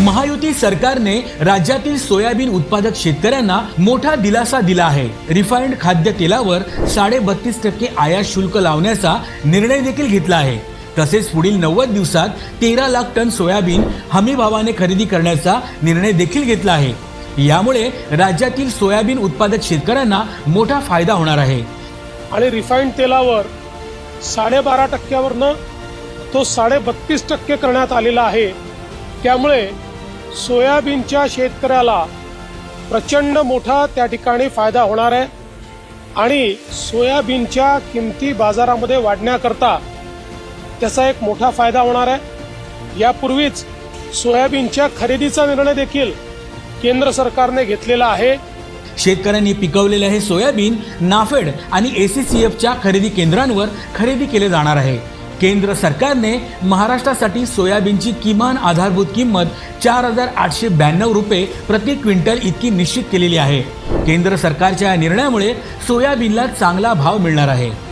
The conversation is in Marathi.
महायुती सरकारने राज्यातील सोयाबीन उत्पादक शेतकऱ्यांना मोठा दिलासा दिला आहे. रिफाईंड खाद्य तेलावर साडे बत्तीस टक्के आयात शुल्क लावण्याचा निर्णय देखील घेतला आहे. तसेच पुढील नव्वद दिवसात तेरा लाख टन सोयाबीन हमी भावाने खरेदी करण्याचा निर्णय देखील घेतला आहे. यामुळे राज्यातील सोयाबीन उत्पादक शेतकऱ्यांना मोठा फायदा होणार आहे. आणि रिफाईंड तेलावर साडेबारा टक्क्यावरनं तो साडे बत्तीस टक्के करण्यात आलेला आहे. त्यामुळे सोयाबीनच्या शेतकऱ्याला प्रचंड मोठा त्या ठिकाणी फायदा होणार आहे. आणि सोयाबीनच्या किमती बाजारामध्ये वाढण्याकरता त्याचा एक मोठा फायदा होणार आहे. यापूर्वीच सोयाबीनच्या खरेदीचा निर्णय देखील केंद्र सरकारने घेतलेला आहे. शेतकऱ्यांनी पिकवलेले हे सोयाबीन नाफेड आणि एसीसीएफच्या खरेदी केंद्रांवर खरेदी केले जाणार आहे. केंद्र सरकारने महाराष्ट्रासाठी सोयाबीनची किमान आधारभूत किंमत चार हजार आठशे ब्याण्णव रुपये प्रति क्विंटल इतकी निश्चित केलेली आहे. केंद्र सरकारच्या या निर्णयामुळे सोयाबीनला चांगला भाव मिळणार आहे.